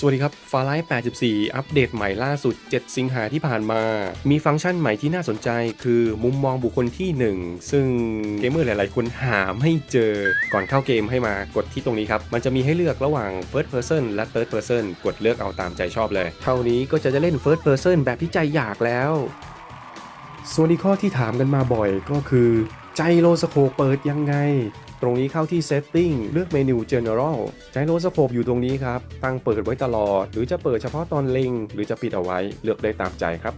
สวัสดีครับฟาไลท์84 อัปเดตใหม่ล่าสุด 7 สิงหาที่ผ่านมา มีฟังก์ชันใหม่ที่น่าสนใจ คือมุมมองบุคคลที่ 1 ซึ่งเกมเมอร์หลายๆ คนหาไม่เจอ ก่อนเข้าเกมให้มากดที่ตรงนี้ครับ มันจะมีให้เลือกระหว่าง First Person และ Third Person กดเลือกเอาตามใจชอบเลย เท่านี้ก็จะได้เล่น First Person แบบที่ใจอยากแล้ว ส่วนอีกข้อที่ถามกันมาบ่อยก็คือ ไจโรสโคปเปิดยังไง ตรงนี้เข้าที่ Setting เลือกเมนู General ไจโรสโคปอยู่ตรงนี้ครับ ตั้งเปิดไว้ตลอด หรือจะเปิดเฉพาะตอนเล็ง หรือจะปิดเอาไว้ เลือกได้ตามใจครับ